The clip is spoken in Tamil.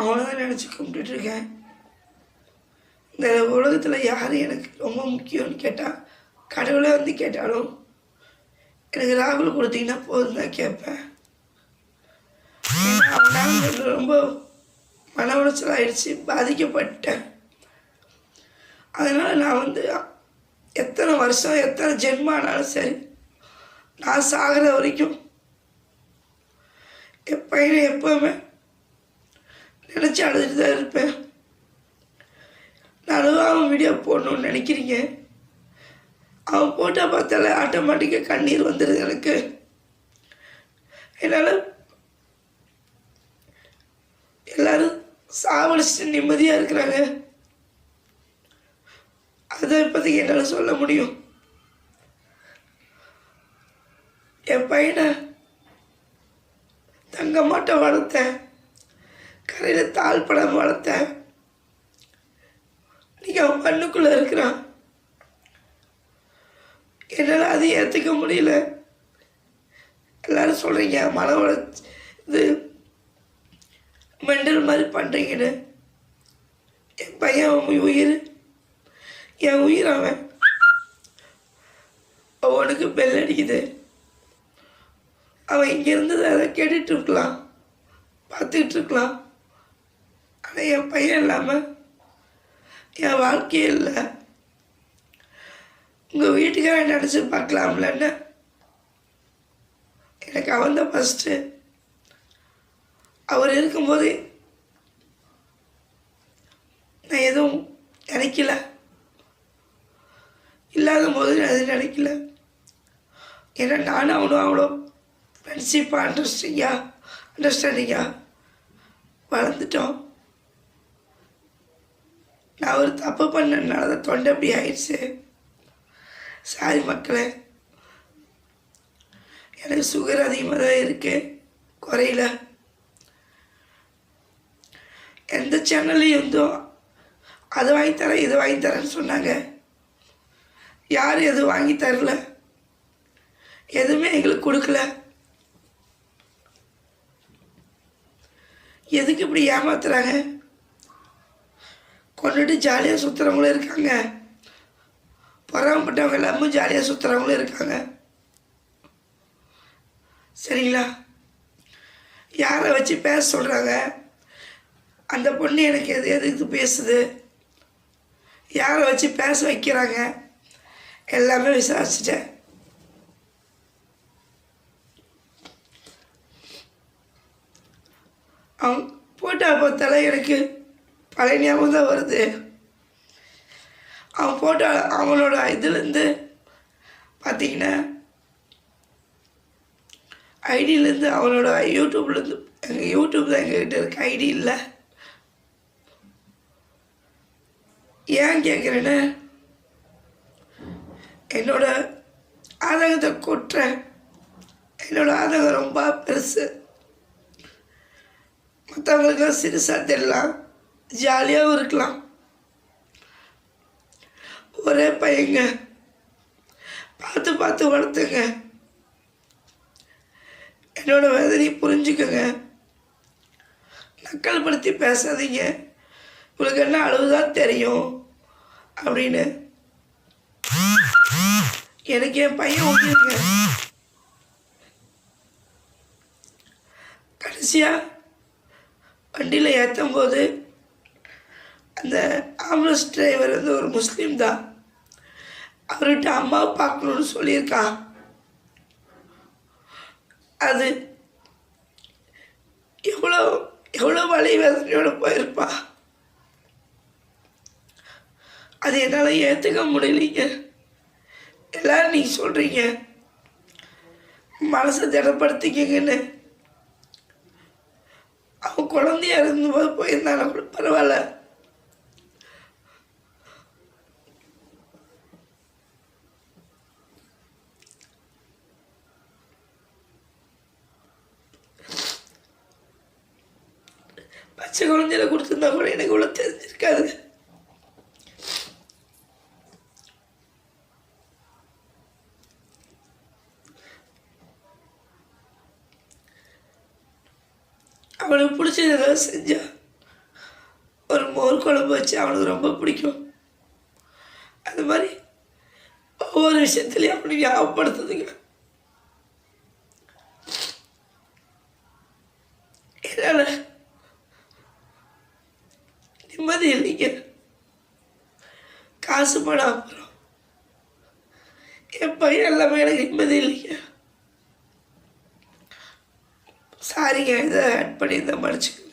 அவனை தான் நினச்சி கும்பிட்டுட்ருக்கேன் இந்த உலகத்தில் யார் எனக்கு ரொம்ப முக்கியம்னு கேட்டால் கடவுளே வந்து கேட்டாலும் எனக்கு ராகுல் கொடுத்தீங்கன்னா போதும் தான் கேட்பேன். ஏன்னா எனக்கு ரொம்ப மன உளைச்சல் ஆயிடுச்சு பாதிக்கப்பட்டேன். அதனால் நான் வந்து எத்தனை வருஷம் எத்தனை ஜென்மம் ஆனாலும் சரி நான் சாகிற வரைக்கும் என் பையனை எப்போவுமே நினச்சி அழுதுட்டு தான் இருப்பேன். நான் அழுகாமல் வீடியோ போடணும்னு நினைக்கிறீங்க? அவன் போட்டால் பார்த்தாலே ஆட்டோமேட்டிக்காக கண்ணீர் வந்துடுது எனக்கு. என்னால் எல்லோரும் சாவடிச்சுட்டு நிம்மதியாக இருக்கிறாங்க. அதை இப்போதைக்கு என்னால் சொல்ல முடியும். என் பையனை தங்க மாட்டை வளர்த்தேன். கரையில் தாழ் படம் வளர்த்தேன். இன்னைக்கு அவன் மண்ணுக்குள்ளே இருக்கிறான். என்னால் அதை ஏற்றுக்க முடியல. எல்லாரும் சொல்கிறீங்க மன உளைச்ச இது மெண்டல் மாதிரி பண்ணுறீங்கன்னு என் பையன் அவன் உயிர். என் உயிர் அவன். அவனுக்கு பெல் அடிக்குது. அவன் இங்கேருந்து அதை கேட்டுட்டு இருக்கலாம். பார்த்துக்கிட்டு இருக்கலாம். ஆனால் என் பையன் இல்லாமல் என் வாழ்க்கையே இல்லை. உங்கள் வீட்டுக்காரன் நினச்சி பார்க்கலாம்லன்னு எனக்கு அவன் தான் ஃபஸ்ட்டு அவர் இருக்கும்போது நான் எதுவும் நினைக்கல. இல்லாத போது நான் எதுவும் நினைக்கல. ஏன்னா நானும் அவனும் அவ்வளோ ஃப்ரெண்ட்ஷிப்பாக அண்டர்ஸ்டிங்காக அண்டர்ஸ்டாண்டிங்காக வளர்ந்துட்டோம். நான் ஒரு தப்பு பண்ணனால தான் தொண்டை அப்படி ஆயிடுச்சு. சாரி மக்களே. எனக்கு சுகர் அதிகமாக தான் இருக்குது குறையில. எந்த சேனல்லையும் இருந்தோம் அது வாங்கி தரேன் இது வாங்கி தரேன்னு சொன்னாங்க. யாரும் எதுவும் வாங்கி தரல. எதுவுமே எங்களுக்கு கொடுக்கல. எதுக்கு இப்படி ஏமாத்துறாங்க? கொண்டுட்டு ஜாலியாக சுற்றுறவங்களும் இருக்காங்க. பொறாமப்பட்டவங்க எல்லாமும் ஜாலியாக சுற்றுறவங்களும் இருக்காங்க. சரிங்களா? யாரை வச்சு பேச சொல்கிறாங்க அந்த பொண்ணு எனக்கு எது எதுக்கு பேசுது. யாரை வச்சு பேச வைக்கிறாங்க? எல்லாமே விசாரிச்சிட்டேன். அவங்க போட்டோ பார்த்தாலே எனக்கு பழைய ஞாபகம் தான் வருது. அவன் போட்ட அவனோட இதுலேருந்து பார்த்தீங்கன்னா ஐடியிலேருந்து அவனோட யூடியூப்லேருந்து எங்கள் யூடியூப் தான் எங்ககிட்ட இருக்க ஐடி இல்லை. ஏன் கேட்குறேன்னு என்னோட ஆதகத்தை கொட்டுறேன் என்னோட ஆதகம் ரொம்ப பெருசு. மற்றவங்களுக்குலாம் சிறுசாக தெரியலாம். ஜாலியாகவும் இருக்கலாம். ஒரே பையங்க. பார்த்து பார்த்து வளர்த்துங்க. என்னோட வேதனையை புரிஞ்சுக்கோங்க. நக்கல் படுத்தி பேசாதீங்க. உங்களுக்கு என்ன அளவுதான் தெரியும் அப்படின்னு. எனக்கு என் பையன் ஓகேங்க கடைசியாக வண்டியில் ஏற்றும் போது அந்த ஆம்புலன்ஸ் டிரைவர் வந்து ஒரு முஸ்லீம் தான். அவர்கிட்ட அம்மாவை பார்க்கணுன்னு சொல்லியிருக்கான் அது எவ்வளோ எவ்வளோ வலி வேதனையோடு போயிருப்பா. அது என்னால் ஏற்றுக்க முடியலைங்க. எல்லாரும் நீங்கள் சொல்கிறீங்க மனசை திடப்படுத்திக்கங்கன்னு. அவன் குழந்தையா இருந்தபோது போயிருந்தாலும் கூட பரவாயில்ல. பச்சை குழந்தையில கொடுத்துருந்தா கூட எனக்கு இவ்வளோ தெரிஞ்சிருக்காது. அவளுக்கு பிடிச்சது ஏதாவது செஞ்சா ஒரு மோர் குழம்பு வச்சு அவனுக்கு ரொம்ப பிடிக்கும். அது மாதிரி ஒவ்வொரு விஷயத்துலையும் அப்படி ஞாபகப்படுத்துதுங்க. என்னால் நிம்மதி இல்லைங்க. காசு பணம் அப்புறம். என் பையன் எல்லாமே எனக்கு நிம்மதி இல்லைங்க. சாரிங்க இதை ஆட் பண்ணியிருந்தேன் மன்னிச்சுக்கோங்க.